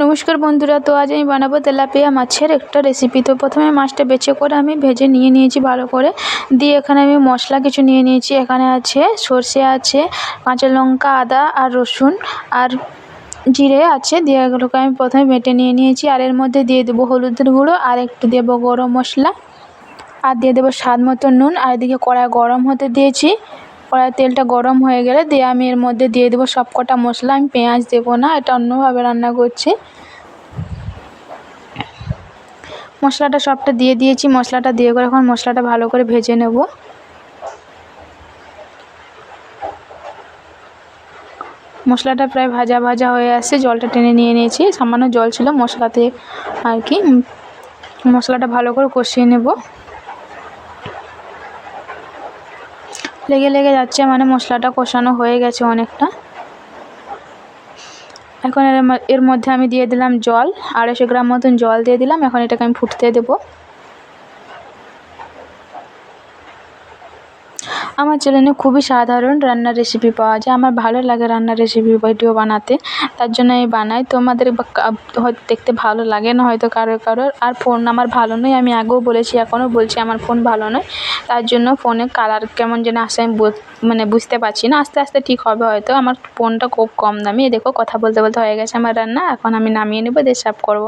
নমস্কার বন্ধুরা, তো আজ আমি বানাবো তেলাপিয়া মাছের একটা রেসিপি তো প্রথমে মাছটা বেছে করে আমি ভেজে নিয়ে নিয়েছি ভালো করে। দিয়ে এখানে আমি মশলা কিছু নিয়ে নিয়েছি। এখানে আছে সর্ষে আছে, কাঁচা লঙ্কা, আদা আর রসুন আর জিরে আছে। দিয়ে এগুলোকে আমি প্রথমে বেটে নিয়ে নিয়েছি। আর এর মধ্যে দিয়ে দেবো হলুদের গুঁড়ো আর একটু দেবো গরম মশলা। আর দিয়ে দেবো স্বাদ মতো নুন। আর এদিকে কড়াই গরম হতে দিয়েছি। কড়াইয়ের তেলটা গরম হয়ে গেলে দিয়ে আমি এর মধ্যে দিয়ে দেবো সব কটা মশলা। আমি পেঁয়াজ দেবো না, এটা অন্যভাবে রান্না করছি। মশলাটা সবটা দিয়ে দিয়েছি, মশলাটা দিয়ে করে এখন মশলাটা ভালো করে ভেজে নেব। মশলাটা প্রায় ভাজা ভাজা হয়ে আসছে, জলটা টেনে নিয়ে নিয়েছি, সামান্য জল ছিল মশলাতে আর কি। মশলাটা ভালো করে কষিয়ে নেব। লেগে লেগে যাচ্ছে মানে মশলাটা কষানো হয়ে গেছে অনেকটা। এখন এর মধ্যে আমি দিয়ে দিলাম জল, আড়াইশো গ্রাম মতন জল দিয়ে দিলাম, এখন এটাকে আমি ফুটতে দেবো। আমার চ্যানেলে খুবই সাধারণ রান্নার রেসিপি পাওয়া যায়। আমার ভালো লাগে রান্নার রেসিপি ভিডিও বানাতে। তার জন্য আমি বানাই। তোমাদের হয়তো দেখতে ভালো লাগে না হয়তো কারোর কারোর। আর ফোন আমার ভালো নয়, আমি আগেও বলেছি, এখনও বলছি আমার ফোন ভালো নয়। তার জন্য ফোনে কালার কেমন যেন আসে আমি মানে বুঝতে পারছি না। আস্তে আস্তে ঠিক হবে হয়তো। আমার ফোনটা খুব কম দামি। দেখো কথা বলতে বলতে হয়ে গেছে আমার রান্না। এখন আমি নামিয়ে নেব, দিয়ে সার্ভ করব।